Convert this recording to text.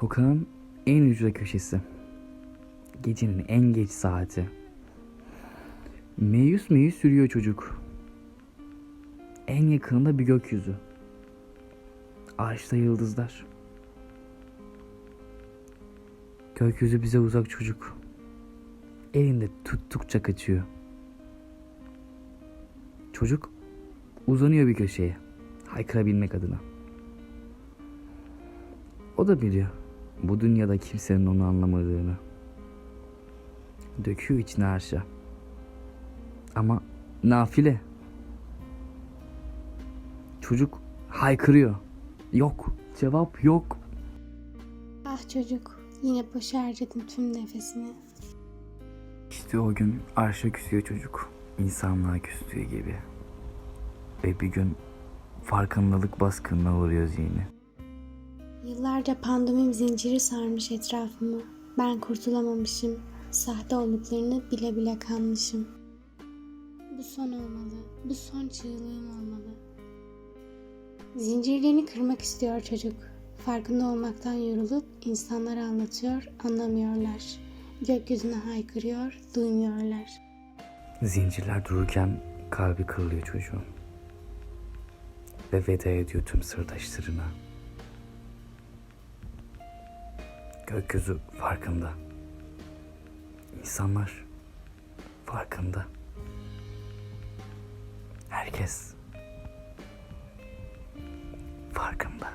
Sokağın en ücra köşesi. Gecenin en geç saati. Meyus meyus sürüyor çocuk. En yakınında bir gökyüzü. Ağaçta yıldızlar. Gökyüzü bize uzak çocuk. Elinde tuttukça kaçıyor. Çocuk uzanıyor bir köşeye. Haykırabilmek adına. O da biliyor. Bu dünyada kimsenin onu anlamadığını. Döküyor içine arşa. Ama nafile. Çocuk haykırıyor. Yok. Cevap yok. Ah çocuk, yine boşa harcadın tüm nefesini. İşte o gün arşa küsüyor çocuk. İnsanlığa küstüğü gibi. Ve bir gün farkındalık baskınına uğruyor zihni. Yıllarca pandomim zinciri sarmış etrafımı. Ben kurtulamamışım. Sahte olduklarını bile bile kanmışım. Bu son olmalı. Bu son çığlığım olmalı. Zincirlerini kırmak istiyor çocuk. Farkında olmaktan yorulup insanlara anlatıyor, anlamıyorlar. Gökyüzüne haykırıyor, duymuyorlar. Zincirler dururken kalbi kırılıyor çocuğun. Ve veda ediyor tüm sırdaşlarına. Gökyüzü farkında. İnsanlar farkında. Herkes farkında.